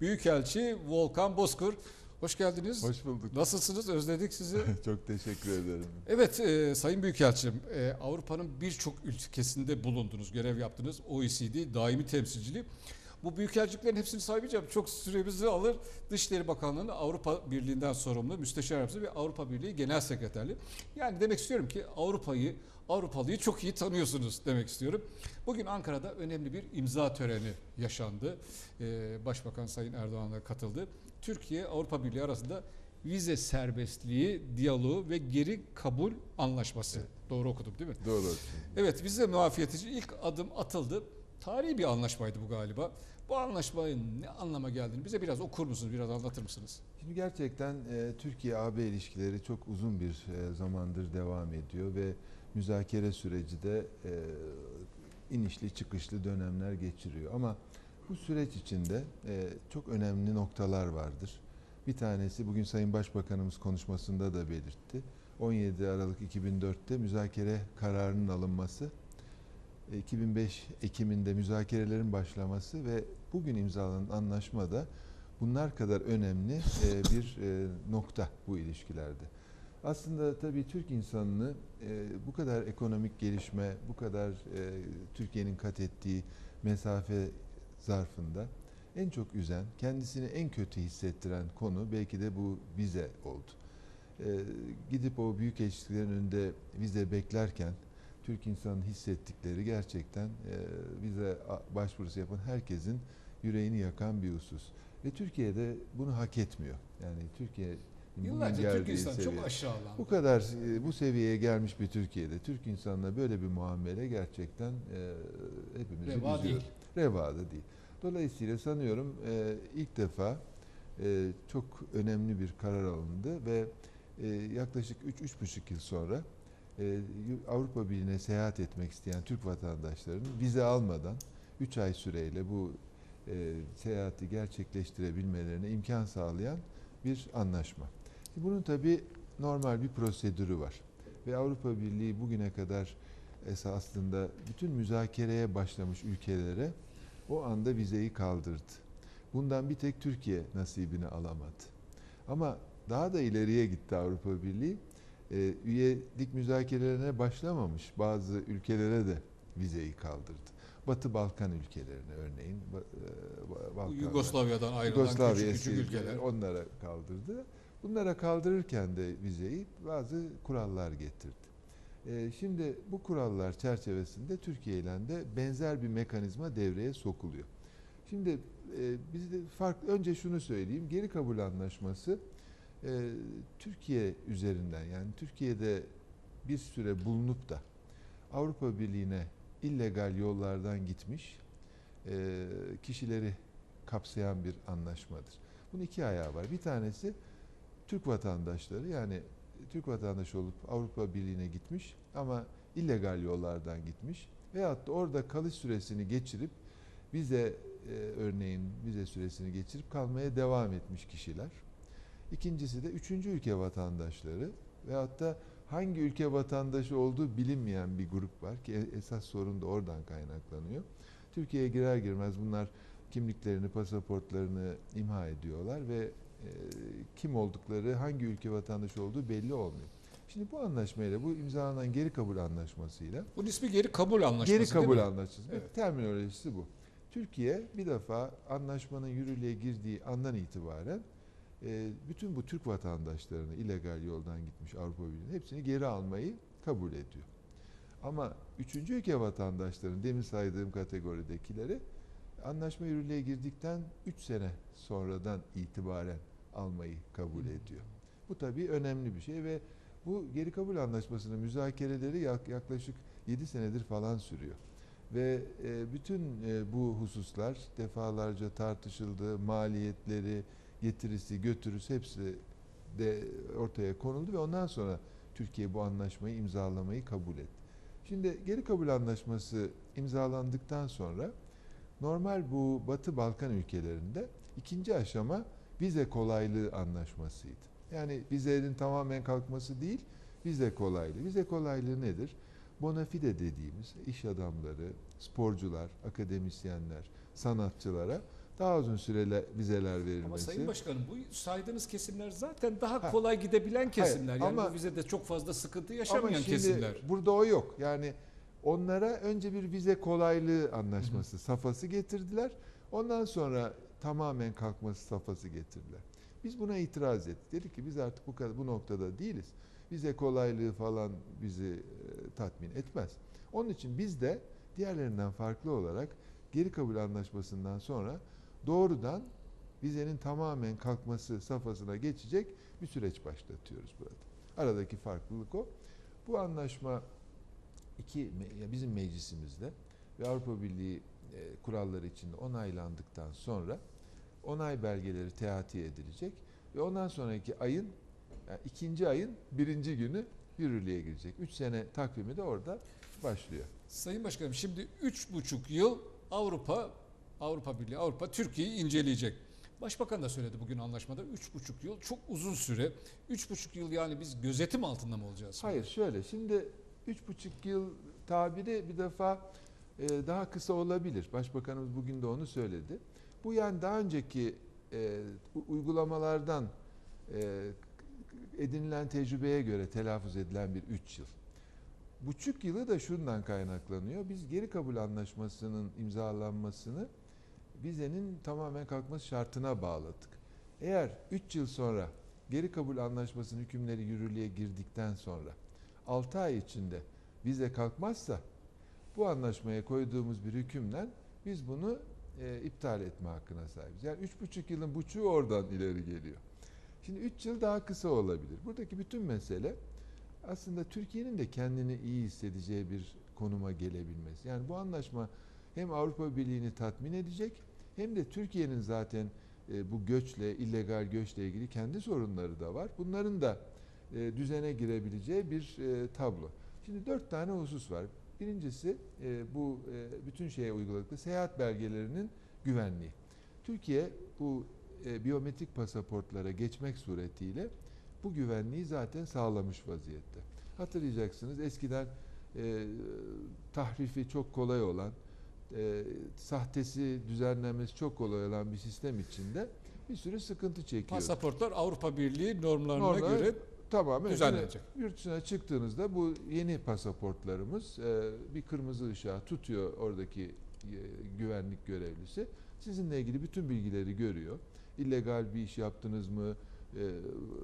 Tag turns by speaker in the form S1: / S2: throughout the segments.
S1: Büyükelçi Volkan Bozkur. Hoş geldiniz.
S2: Hoş bulduk.
S1: Nasılsınız? Özledik sizi.
S2: Çok teşekkür ederim.
S1: Evet e, Sayın Büyükelçim, e, Avrupa'nın birçok ülkesinde bulundunuz, görev yaptınız. OECD daimi temsilciliği. Bu büyükelçiliklerin hepsini sayamayacağım. Çok süremizi alır. Dışişleri Bakanlığı'nın Avrupa Birliği'nden sorumlu Müsteşar Yardımcısı ve Avrupa Birliği Genel Sekreterliği. Yani demek istiyorum ki Avrupa'yı, Avrupalıyı çok iyi tanıyorsunuz demek istiyorum. Bugün Ankara'da önemli bir imza töreni yaşandı. E, Başbakan Sayın Erdoğan'la katıldı. Türkiye Avrupa Birliği arasında vize serbestliği, diyaloğu ve geri kabul anlaşması. Doğru okudum değil mi?
S2: Doğru.
S1: Evet vize muafiyeti için ilk adım atıldı. Tarihi bir anlaşmaydı bu galiba. Bu anlaşmanın ne anlama geldiğini bize biraz okur musunuz, biraz anlatır mısınız?
S2: Şimdi gerçekten e, Türkiye-AB ilişkileri çok uzun bir e, zamandır devam ediyor ve müzakere süreci de e, inişli çıkışlı dönemler geçiriyor. Ama bu süreç içinde e, çok önemli noktalar vardır. Bir tanesi bugün Sayın Başbakanımız konuşmasında da belirtti. 17 Aralık 2004'te müzakere kararının alınması 2005 Ekim'inde müzakerelerin başlaması ve bugün imzalanan anlaşma da bunlar kadar önemli e, bir e, nokta bu ilişkilerde. Aslında tabii Türk insanını e, bu kadar ekonomik gelişme, bu kadar Türkiye'nin kat ettiği mesafe zarfında en çok üzen, kendisini en kötü hissettiren konu belki de bu vize oldu. Gidip o büyük elçiliklerin önünde vize beklerken Türk insanın hissettikleri gerçekten vize başvurusu yapan herkesin yüreğini yakan bir husus. Ve Türkiye'de bunu hak etmiyor. Yani Türkiye
S1: Yıllarca Türk insanı çok aşağılandı.
S2: Bu kadar bu seviyeye gelmiş bir Türkiye'de Türk insanına böyle bir muamele gerçekten hepimizi
S1: Reva
S2: üzüyor.
S1: değil.
S2: Reva da değil. Dolayısıyla sanıyorum ilk defa çok önemli bir karar alındı ve yaklaşık 3-3,5 yıl sonra Avrupa Birliği'ne seyahat etmek isteyen Türk vatandaşlarının vize almadan 3 ay süreyle bu e, seyahati gerçekleştirebilmelerine imkan sağlayan bir anlaşma. Bunun tabi normal bir prosedürü var. Ve Avrupa Birliği bugüne kadar esasında bütün müzakereye başlamış ülkelere o anda vizeyi kaldırdı. Bundan bir tek Türkiye nasibini alamadı. Ama daha da ileriye gitti Avrupa Birliği e, üyelik müzakerelerine başlamamış bazı ülkelere de vizeyi kaldırdı. Batı Balkan ülkelerine örneğin e,
S1: Balkanlar, Yugoslavya'dan ayrılan
S2: Yugoslavya
S1: küçük, küçük ülkeler
S2: onlara kaldırdı. Bunlara kaldırırken de vizeyi bazı kurallar getirdi. E, şimdi bu kurallar çerçevesinde Türkiye ile de benzer bir mekanizma devreye sokuluyor. Şimdi e, bizde farklı önce şunu söyleyeyim. Geri kabul anlaşması e, Türkiye üzerinden yani Türkiye'de bir süre bulunup da Avrupa Birliği'ne illegal yollardan gitmiş e, kişileri kapsayan bir anlaşmadır. Bunun iki ayağı var. Bir tanesi Türk vatandaşları yani Türk vatandaşı olup Avrupa Birliği'ne gitmiş ama illegal yollardan gitmiş veyahut da orada kalış süresini geçirip vize e, örneğin vize süresini geçirip kalmaya devam etmiş kişiler. İkincisi de üçüncü ülke vatandaşları veyahut da hangi ülke vatandaşı olduğu bilinmeyen bir grup var ki esas sorun da oradan kaynaklanıyor. Türkiye'ye girer girmez bunlar kimliklerini, pasaportlarını imha ediyorlar ve kim oldukları, hangi ülke vatandaşı olduğu belli olmuyor. Şimdi bu anlaşmayla, bu imzalanan geri kabul anlaşmasıyla...
S1: Bunun ismi geri kabul anlaşması
S2: Geri kabul anlaşması.
S1: Evet.
S2: Terminolojisi bu. Türkiye bir defa anlaşmanın yürürlüğe girdiği andan itibaren e, bütün bu Türk vatandaşlarını illegal yoldan gitmiş Avrupa Birliği'nin hepsini geri almayı kabul ediyor. Ama üçüncü ülke vatandaşlarının demin saydığım kategoridekileri anlaşma yürürlüğe girdikten 3 sene sonradan itibaren almayı kabul ediyor. Bu tabii önemli bir şey ve bu geri kabul anlaşmasının müzakereleri yaklaşık 7 senedir falan sürüyor. Ve e, bütün e, bu hususlar defalarca tartışıldı, maliyetleri, getirisi, götürüsü hepsi de ortaya konuldu ve ondan sonra Türkiye bu anlaşmayı imzalamayı kabul etti. Şimdi geri kabul anlaşması imzalandıktan sonra normal bu Batı Balkan ülkelerinde ikinci aşama vize kolaylığı anlaşmasıydı. Yani vizenin tamamen kalkması değil, vize kolaylığı. Vize kolaylığı nedir? Bonafide dediğimiz iş adamları, sporcular, akademisyenler, sanatçılara daha uzun süreli vizeler verilmesi.
S1: Ama Sayın Başkanım bu saydığınız kesimler zaten daha
S2: Ha.
S1: kolay gidebilen kesimler. yani
S2: ama-
S1: bu vizede çok fazla sıkıntı
S2: Ama
S1: yaşamayan
S2: şimdi
S1: kesimler.
S2: burada o yok. Yani onlara önce bir vize kolaylığı anlaşması safhası getirdiler. Ondan sonra tamamen kalkması safhası getirdiler. Biz buna itiraz ettik. Dedik ki biz artık bu kadar bu noktada değiliz. Vize kolaylığı falan bizi e, tatmin etmez. Onun için biz de diğerlerinden farklı olarak geri kabul anlaşmasından sonra doğrudan vizenin tamamen kalkması safhasına geçecek bir süreç başlatıyoruz burada. Aradaki farklılık o. Bu anlaşma iki bizim meclisimizde ve Avrupa Birliği e, kuralları içinde onaylandıktan sonra onay belgeleri teati edilecek ve ondan sonraki ayın yani ikinci ayın birinci günü yürürlüğe girecek. Üç sene takvimi de orada başlıyor.
S1: Sayın Başkanım şimdi üç buçuk yıl Avrupa Avrupa Birliği Avrupa Türkiye'yi inceleyecek. Başbakan da söyledi bugün anlaşmada üç buçuk yıl çok uzun süre. Üç buçuk yıl yani biz gözetim altında mı olacağız?
S2: Hayır şöyle şimdi üç buçuk yıl tabiri bir defa e, daha kısa olabilir. Başbakanımız bugün de onu söyledi. Bu yani daha önceki e, uygulamalardan e, edinilen tecrübeye göre telaffuz edilen bir üç yıl. Buçuk yılı da şundan kaynaklanıyor. Biz geri kabul anlaşmasının imzalanmasını vizenin tamamen kalkması şartına bağladık. Eğer 3 yıl sonra geri kabul anlaşmasının hükümleri yürürlüğe girdikten sonra 6 ay içinde vize kalkmazsa bu anlaşmaya koyduğumuz bir hükümden biz bunu e, iptal etme hakkına sahibiz. Yani üç buçuk yılın buçuğu oradan ileri geliyor. Şimdi 3 yıl daha kısa olabilir. Buradaki bütün mesele aslında Türkiye'nin de kendini iyi hissedeceği bir konuma gelebilmesi. Yani bu anlaşma hem Avrupa Birliği'ni tatmin edecek hem de Türkiye'nin zaten e, bu göçle, illegal göçle ilgili kendi sorunları da var. Bunların da e, düzene girebileceği bir e, tablo. Şimdi dört tane husus var. Birincisi e, bu e, bütün şeye uyguladıkları seyahat belgelerinin güvenliği. Türkiye bu e, biyometrik pasaportlara geçmek suretiyle bu güvenliği zaten sağlamış vaziyette. Hatırlayacaksınız eskiden e, tahrifi çok kolay olan, e, sahtesi düzenlenmesi çok kolay olan bir sistem içinde bir sürü sıkıntı çekiyor.
S1: Pasaportlar Avrupa Birliği normlarına
S2: Normal-
S1: göre
S2: Tamamen
S1: düzenlenecek.
S2: Yurt dışına çıktığınızda bu yeni pasaportlarımız e, bir kırmızı ışığa tutuyor oradaki e, güvenlik görevlisi. Sizinle ilgili bütün bilgileri görüyor. İllegal bir iş yaptınız mı? E,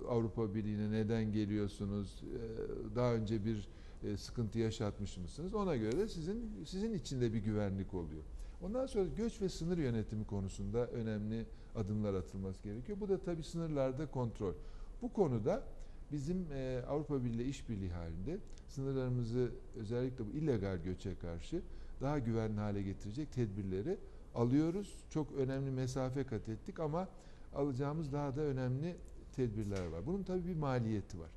S2: Avrupa Birliği'ne neden geliyorsunuz? E, daha önce bir e, sıkıntı yaşatmış mısınız? Ona göre de sizin sizin içinde bir güvenlik oluyor. Ondan sonra göç ve sınır yönetimi konusunda önemli adımlar atılması gerekiyor. Bu da tabii sınırlarda kontrol. Bu konuda bizim e, Avrupa Birliği işbirliği halinde sınırlarımızı özellikle bu illegal göçe karşı daha güvenli hale getirecek tedbirleri alıyoruz. Çok önemli mesafe kat ettik ama alacağımız daha da önemli tedbirler var. Bunun tabii bir maliyeti var.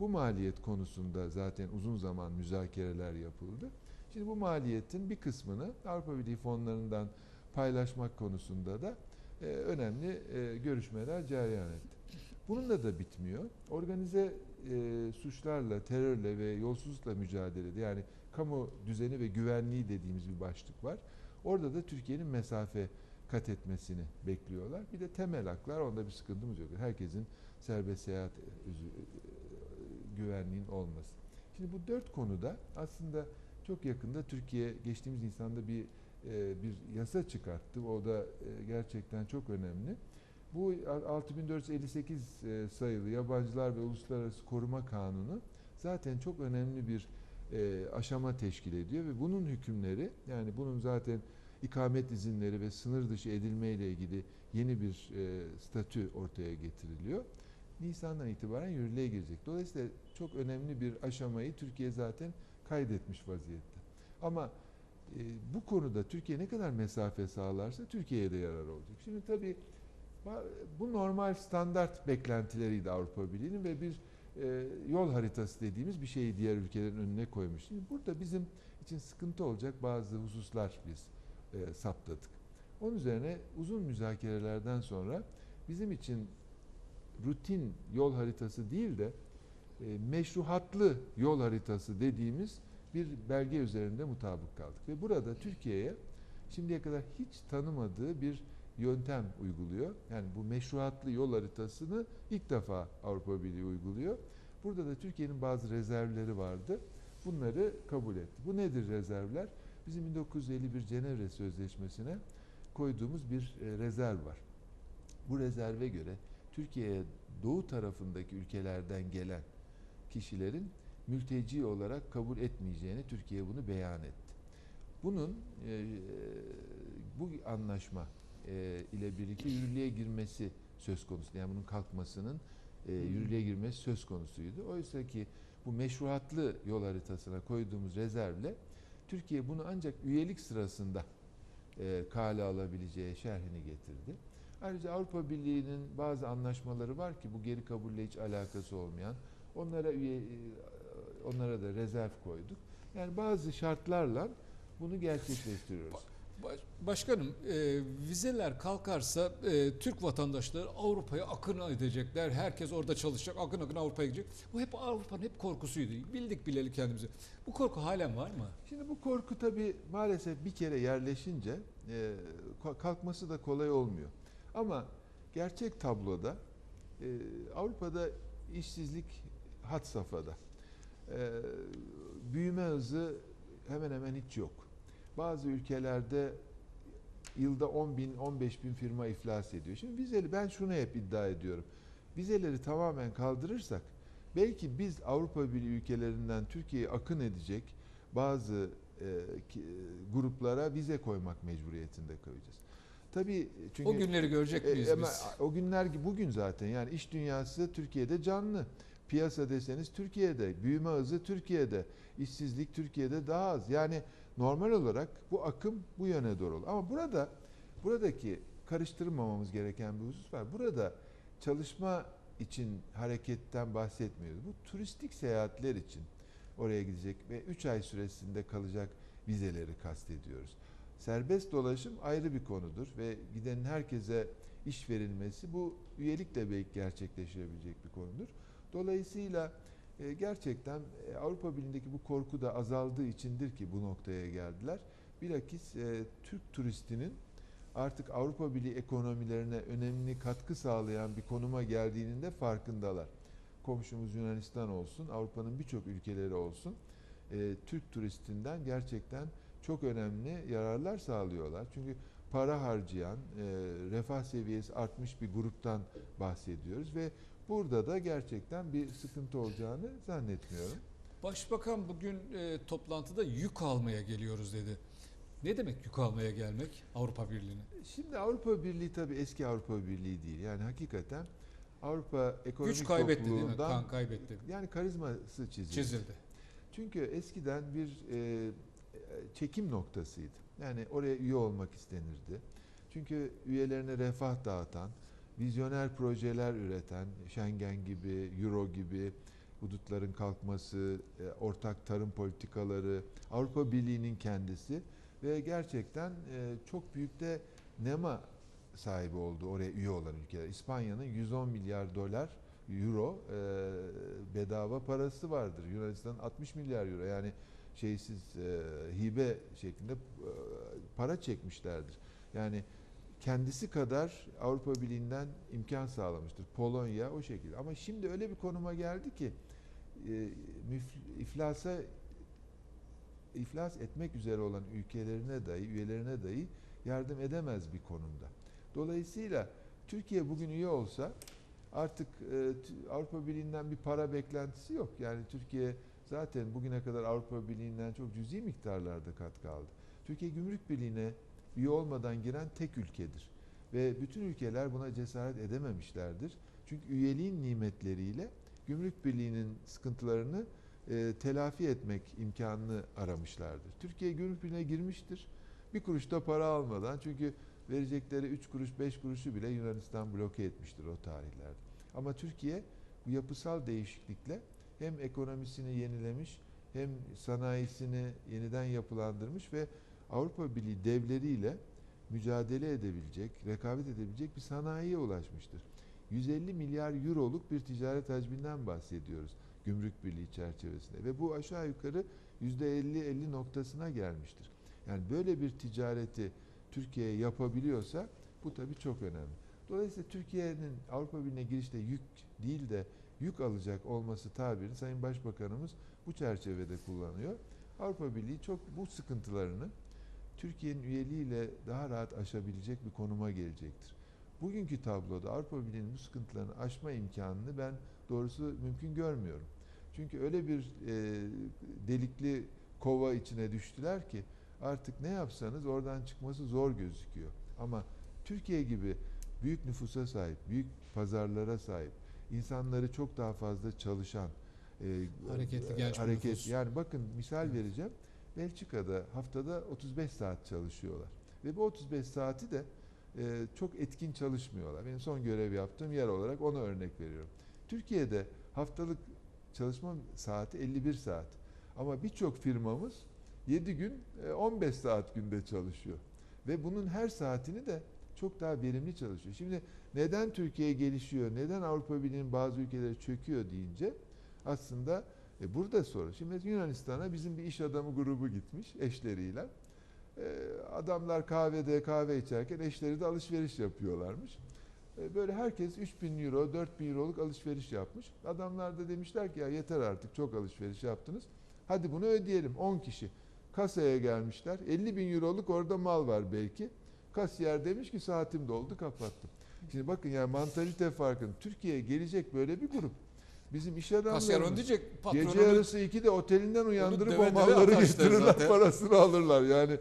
S2: Bu maliyet konusunda zaten uzun zaman müzakereler yapıldı. Şimdi bu maliyetin bir kısmını Avrupa Birliği fonlarından paylaşmak konusunda da e, önemli e, görüşmeler cereyan etti. Bununla da bitmiyor. Organize e, suçlarla, terörle ve yolsuzlukla mücadelede yani kamu düzeni ve güvenliği dediğimiz bir başlık var. Orada da Türkiye'nin mesafe kat etmesini bekliyorlar. Bir de temel haklar onda bir sıkıntımız yok. Herkesin serbest seyahat e, e, güvenliğin olması. Şimdi bu dört konuda aslında çok yakında Türkiye geçtiğimiz Nisan'da bir e, bir yasa çıkarttı. O da gerçekten çok önemli. Bu 6458 e, sayılı Yabancılar ve Uluslararası Koruma Kanunu zaten çok önemli bir e, aşama teşkil ediyor ve bunun hükümleri yani bunun zaten ikamet izinleri ve sınır dışı edilme ile ilgili yeni bir e, statü ortaya getiriliyor. Nisan'dan itibaren yürürlüğe girecek. Dolayısıyla çok önemli bir aşamayı Türkiye zaten kaydetmiş vaziyette. Ama bu konuda Türkiye ne kadar mesafe sağlarsa Türkiye'ye de yarar olacak. Şimdi tabii bu normal standart beklentileriydi Avrupa Birliği'nin ve bir e, yol haritası dediğimiz bir şeyi diğer ülkelerin önüne koymuş. Şimdi burada bizim için sıkıntı olacak bazı hususlar biz e, saptadık. Onun üzerine uzun müzakerelerden sonra bizim için rutin yol haritası değil de e, meşruhatlı yol haritası dediğimiz bir belge üzerinde mutabık kaldık. Ve burada Türkiye'ye şimdiye kadar hiç tanımadığı bir yöntem uyguluyor. Yani bu meşruatlı yol haritasını ilk defa Avrupa Birliği uyguluyor. Burada da Türkiye'nin bazı rezervleri vardı. Bunları kabul etti. Bu nedir rezervler? Bizim 1951 Cenevre Sözleşmesi'ne koyduğumuz bir e, rezerv var. Bu rezerve göre Türkiye'ye doğu tarafındaki ülkelerden gelen kişilerin mülteci olarak kabul etmeyeceğini Türkiye bunu beyan etti. Bunun e, bu anlaşma e, ile birlikte yürürlüğe girmesi söz konusu. Yani bunun kalkmasının e, yürürlüğe girmesi söz konusuydu. Oysa ki bu meşruatlı yol haritasına koyduğumuz rezervle Türkiye bunu ancak üyelik sırasında e, kale alabileceği şerhini getirdi. Ayrıca Avrupa Birliği'nin bazı anlaşmaları var ki bu geri kabulle hiç alakası olmayan onlara üye e, onlara da rezerv koyduk. Yani bazı şartlarla bunu gerçekleştiriyoruz.
S1: Baş- Başkanım, e, vizeler kalkarsa e, Türk vatandaşları Avrupa'ya akın edecekler. Herkes orada çalışacak, akın akın Avrupa'ya gidecek. Bu hep Avrupa'nın hep korkusuydu. Bildik bileli kendimizi. Bu korku halen var mı?
S2: Şimdi bu korku tabii maalesef bir kere yerleşince e, ka- kalkması da kolay olmuyor. Ama gerçek tabloda e, Avrupa'da işsizlik had safhada. E, büyüme hızı hemen hemen hiç yok. Bazı ülkelerde yılda 10 bin, 15 bin firma iflas ediyor. Şimdi vizeli ben şunu hep iddia ediyorum. Vizeleri tamamen kaldırırsak belki biz Avrupa Birliği ülkelerinden Türkiye'ye akın edecek bazı e, ki- gruplara vize koymak mecburiyetinde kalacağız. Tabii çünkü
S1: O günleri görecek
S2: e,
S1: miyiz
S2: ama
S1: biz?
S2: o günler bugün zaten yani iş dünyası Türkiye'de canlı. Piyasa deseniz Türkiye'de, büyüme hızı Türkiye'de, işsizlik Türkiye'de daha az. Yani normal olarak bu akım bu yöne doğru. Ama burada buradaki karıştırmamamız gereken bir husus var. Burada çalışma için hareketten bahsetmiyoruz. Bu turistik seyahatler için oraya gidecek ve 3 ay süresinde kalacak vizeleri kastediyoruz. Serbest dolaşım ayrı bir konudur ve gidenin herkese iş verilmesi bu üyelikle belki gerçekleşebilecek bir konudur. Dolayısıyla e, gerçekten e, Avrupa Birliği'ndeki bu korku da azaldığı içindir ki bu noktaya geldiler. Bilakis e, Türk turistinin artık Avrupa Birliği ekonomilerine önemli katkı sağlayan bir konuma geldiğinin de farkındalar. Komşumuz Yunanistan olsun, Avrupa'nın birçok ülkeleri olsun. Türk turistinden gerçekten çok önemli yararlar sağlıyorlar. Çünkü para harcayan, refah seviyesi artmış bir gruptan bahsediyoruz ve burada da gerçekten bir sıkıntı olacağını zannetmiyorum.
S1: Başbakan bugün e, toplantıda yük almaya geliyoruz dedi. Ne demek yük almaya gelmek Avrupa Birliği'ne?
S2: Şimdi Avrupa Birliği tabii eski Avrupa Birliği değil. Yani hakikaten Avrupa ekonomik
S1: Güç kaybetti değil mi? Kan kaybetti.
S2: yani karizması çizildi.
S1: Çizildi.
S2: Çünkü eskiden bir e, çekim noktasıydı. Yani oraya üye olmak istenirdi. Çünkü üyelerine refah dağıtan, vizyoner projeler üreten, Schengen gibi, Euro gibi, hudutların kalkması, e, ortak tarım politikaları, Avrupa Birliği'nin kendisi ve gerçekten e, çok büyük de NEMA sahibi oldu oraya üye olan ülkeler. İspanya'nın 110 milyar dolar euro e, bedava parası vardır. Yunanistan 60 milyar euro yani şeysiz hibe şeklinde para çekmişlerdir. Yani kendisi kadar Avrupa Birliği'nden imkan sağlamıştır. Polonya o şekilde. Ama şimdi öyle bir konuma geldi ki e, iflasa iflas etmek üzere olan ülkelerine dahi, üyelerine dahi yardım edemez bir konumda. Dolayısıyla Türkiye bugün üye olsa artık e, Avrupa Birliği'nden bir para beklentisi yok. Yani Türkiye zaten bugüne kadar Avrupa Birliği'nden çok cüzi miktarlarda katkı aldı. Türkiye Gümrük Birliği'ne üye olmadan giren tek ülkedir. Ve bütün ülkeler buna cesaret edememişlerdir. Çünkü üyeliğin nimetleriyle Gümrük Birliği'nin sıkıntılarını e, telafi etmek imkanını aramışlardır. Türkiye Gümrük Birliği'ne girmiştir. Bir kuruş da para almadan çünkü verecekleri 3 kuruş 5 kuruşu bile Yunanistan bloke etmiştir o tarihlerde. Ama Türkiye bu yapısal değişiklikle hem ekonomisini yenilemiş hem sanayisini yeniden yapılandırmış ve Avrupa Birliği devleriyle mücadele edebilecek, rekabet edebilecek bir sanayiye ulaşmıştır. 150 milyar euroluk bir ticaret hacminden bahsediyoruz Gümrük Birliği çerçevesinde ve bu aşağı yukarı %50-50 noktasına gelmiştir. Yani böyle bir ticareti Türkiye yapabiliyorsa Bu tabii çok önemli. Dolayısıyla Türkiye'nin Avrupa Birliği'ne girişte yük değil de yük alacak olması tabirini Sayın Başbakanımız bu çerçevede kullanıyor. Avrupa Birliği çok bu sıkıntılarını Türkiye'nin üyeliğiyle daha rahat aşabilecek bir konuma gelecektir. Bugünkü tabloda Avrupa Birliği'nin bu sıkıntılarını aşma imkanını ben doğrusu mümkün görmüyorum. Çünkü öyle bir e, delikli kova içine düştüler ki artık ne yapsanız oradan çıkması zor gözüküyor. Ama Türkiye gibi büyük nüfusa sahip, büyük pazarlara sahip, insanları çok daha fazla çalışan, e,
S1: Hareketli genç bir
S2: hareket
S1: nüfus.
S2: yani bakın misal vereceğim. Belçika'da haftada 35 saat çalışıyorlar. Ve bu 35 saati de e, çok etkin çalışmıyorlar. Benim son görev yaptığım yer olarak ona örnek veriyorum. Türkiye'de haftalık çalışma saati 51 saat. Ama birçok firmamız 7 gün e, 15 saat günde çalışıyor. Ve bunun her saatini de çok daha verimli çalışıyor. Şimdi neden Türkiye gelişiyor, neden Avrupa Birliği'nin bazı ülkeleri çöküyor deyince aslında e, burada soru. Şimdi Yunanistan'a bizim bir iş adamı grubu gitmiş eşleriyle. E, adamlar kahvede kahve içerken eşleri de alışveriş yapıyorlarmış. E, böyle herkes 3000 euro, 4000 euroluk alışveriş yapmış. Adamlar da demişler ki ya yeter artık çok alışveriş yaptınız. Hadi bunu ödeyelim 10 kişi. Kasaya gelmişler. 50 bin euroluk orada mal var belki. Kasiyer demiş ki saatim doldu kapattım. Şimdi bakın yani mantalite farkın. Türkiye'ye gelecek böyle bir grup. Bizim iş adamlarımız
S1: diyecek patronunu
S2: gece yarısı 2'de otelinden uyandırıp o malları getirirler
S1: zaten.
S2: parasını alırlar. Yani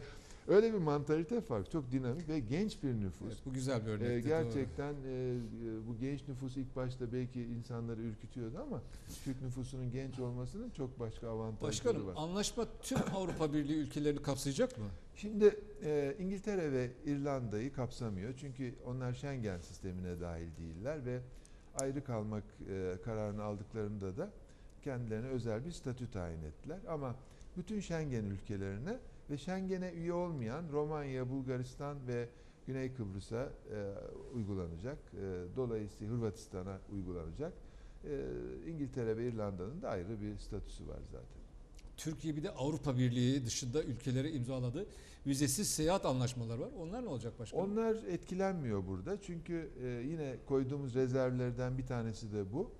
S2: öyle bir mantalite fark. Çok dinamik ve genç bir nüfus.
S1: Evet, bu güzel bir
S2: Ee,
S1: örnek.
S2: gerçekten e, e, bu genç nüfus ilk başta belki insanları ürkütüyordu ama Türk nüfusunun genç olmasının çok başka avantajları
S1: Başkanım
S2: var.
S1: anlaşma tüm Avrupa Birliği ülkelerini kapsayacak mı?
S2: Şimdi e, İngiltere ve İrlanda'yı kapsamıyor çünkü onlar Schengen sistemine dahil değiller ve ayrı kalmak e, kararını aldıklarında da kendilerine özel bir statü tayin ettiler. Ama bütün Schengen ülkelerine ve Schengen'e üye olmayan Romanya, Bulgaristan ve Güney Kıbrıs'a e, uygulanacak. E, dolayısıyla Hırvatistan'a uygulanacak. E, İngiltere ve İrlanda'nın da ayrı bir statüsü var zaten.
S1: Türkiye bir de Avrupa Birliği dışında ülkelere imzaladı. Vizesiz seyahat anlaşmaları var. Onlar ne olacak başkanım?
S2: Onlar etkilenmiyor burada çünkü e, yine koyduğumuz rezervlerden bir tanesi de bu.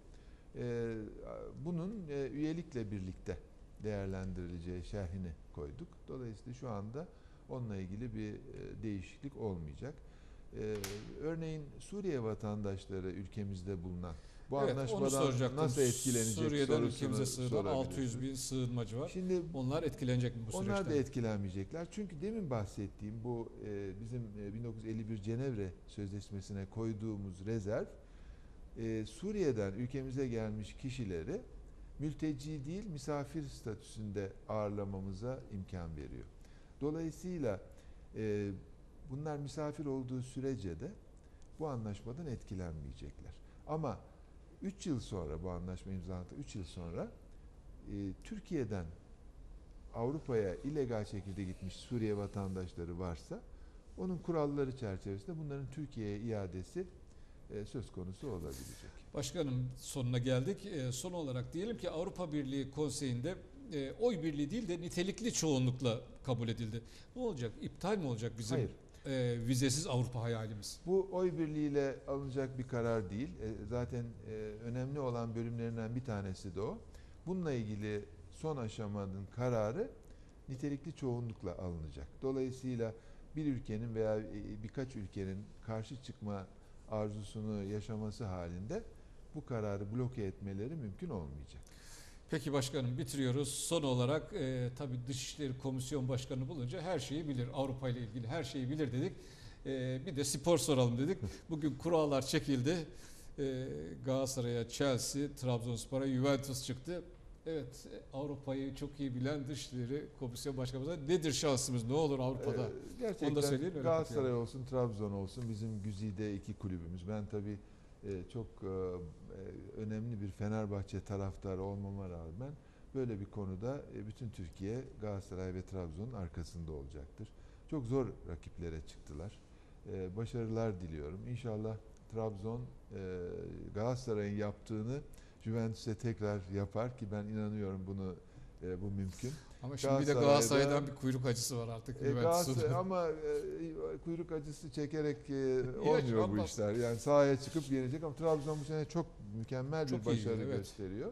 S2: E, bunun e, üyelikle birlikte değerlendirileceği şerhini koyduk. Dolayısıyla şu anda onunla ilgili bir değişiklik olmayacak. Örneğin Suriye vatandaşları ülkemizde bulunan bu
S1: Evet,
S2: anlaşmadan nasıl etkilenecek
S1: Suriye'den ülkemize sığınan
S2: sorabilirsiniz.
S1: 600 bin sığınmacı var.
S2: Şimdi
S1: Onlar etkilenecek mi bu süreçten?
S2: onlar da etkilenmeyecekler. Çünkü demin bahsettiğim bu e, bizim e, 1951 Cenevre Sözleşmesi'ne koyduğumuz rezerv e, Suriye'den ülkemize gelmiş kişileri mülteci değil misafir statüsünde ağırlamamıza imkan veriyor. Dolayısıyla e, bunlar misafir olduğu sürece de bu anlaşmadan etkilenmeyecekler. Ama 3 yıl sonra bu anlaşma imzalandı 3 yıl sonra e, Türkiye'den Avrupa'ya illegal şekilde gitmiş Suriye vatandaşları varsa onun kuralları çerçevesinde bunların Türkiye'ye iadesi e, söz konusu olabilecek.
S1: Başkanım sonuna geldik. Ee, son olarak diyelim ki Avrupa Birliği Konseyi'nde e, oy birliği değil de nitelikli çoğunlukla kabul edildi. Ne olacak? İptal mi olacak bizim
S2: Hayır.
S1: E, vizesiz Avrupa hayalimiz?
S2: Bu oy birliğiyle alınacak bir karar değil. E, zaten e, önemli olan bölümlerinden bir tanesi de o. Bununla ilgili son aşamanın kararı nitelikli çoğunlukla alınacak. Dolayısıyla bir ülkenin veya e, birkaç ülkenin karşı çıkma arzusunu yaşaması halinde bu kararı bloke etmeleri mümkün olmayacak.
S1: Peki başkanım bitiriyoruz. Son olarak e, tabii Dışişleri Komisyon Başkanı bulunca her şeyi bilir. Avrupa ile ilgili her şeyi bilir dedik. E, bir de spor soralım dedik. Bugün kurallar çekildi. E, Galatasaray'a Chelsea, Trabzonspor'a Juventus çıktı. Evet e, Avrupa'yı çok iyi bilen Dışişleri Komisyon Başkanımıza nedir şansımız ne olur Avrupa'da?
S2: Ee, gerçekten
S1: Onu da söyleyin, öyle
S2: Galatasaray
S1: kapayalım.
S2: olsun, Trabzon olsun bizim güzide iki kulübümüz. Ben tabii e, çok e, e, önemli bir Fenerbahçe taraftarı olmama rağmen böyle bir konuda e, bütün Türkiye Galatasaray ve Trabzon'un arkasında olacaktır. Çok zor rakiplere çıktılar. E, başarılar diliyorum. İnşallah Trabzon e, Galatasaray'ın yaptığını Juventus'e tekrar yapar ki ben inanıyorum bunu e, bu mümkün.
S1: Ama şimdi bir de
S2: Galatasaray'da-
S1: Galatasaray'dan bir kuyruk acısı var artık.
S2: E. Galatasaray ama e, kuyruk acısı çekerek e, olmuyor bu
S1: olmaz.
S2: işler. Yani sahaya çıkıp yenecek ama Trabzon bu sene çok mükemmel bir
S1: Çok iyi
S2: başarı
S1: gidiyor, evet.
S2: gösteriyor.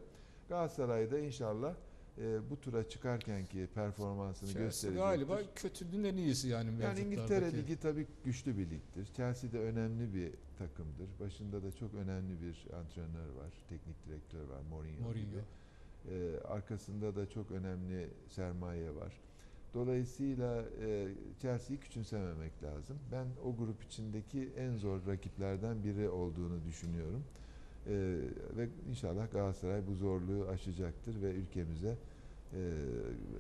S2: Galatasaray'da inşallah e, bu tura çıkarkenki performansını
S1: Chelsea
S2: gösterecektir.
S1: galiba kötünün en iyisi yani
S2: Yani. İngiltere Ligi tabii güçlü bir ligdir. Chelsea de önemli bir takımdır. Başında da çok önemli bir antrenör var, teknik direktör var, Mourinho,
S1: Mourinho.
S2: gibi. Ee, arkasında da çok önemli sermaye var. Dolayısıyla e, Chelsea'yi küçümsememek lazım. Ben o grup içindeki en zor rakiplerden biri olduğunu düşünüyorum. Ee, ve inşallah Galatasaray bu zorluğu aşacaktır ve ülkemize e,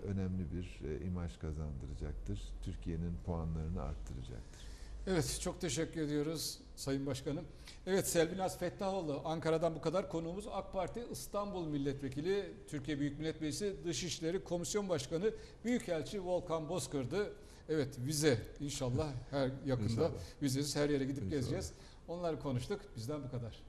S2: önemli bir e, imaj kazandıracaktır. Türkiye'nin puanlarını arttıracaktır.
S1: Evet çok teşekkür ediyoruz Sayın Başkanım. Evet Selbinaz Fettahoğlu Ankara'dan bu kadar konuğumuz AK Parti İstanbul Milletvekili Türkiye Büyük Millet Meclisi Dışişleri Komisyon Başkanı Büyükelçi Volkan Bozkır'dı. Evet vize inşallah her yakında
S2: İnşallah.
S1: vizesiz her yere gidip
S2: İnşallah.
S1: gezeceğiz. Onları konuştuk. Bizden bu kadar.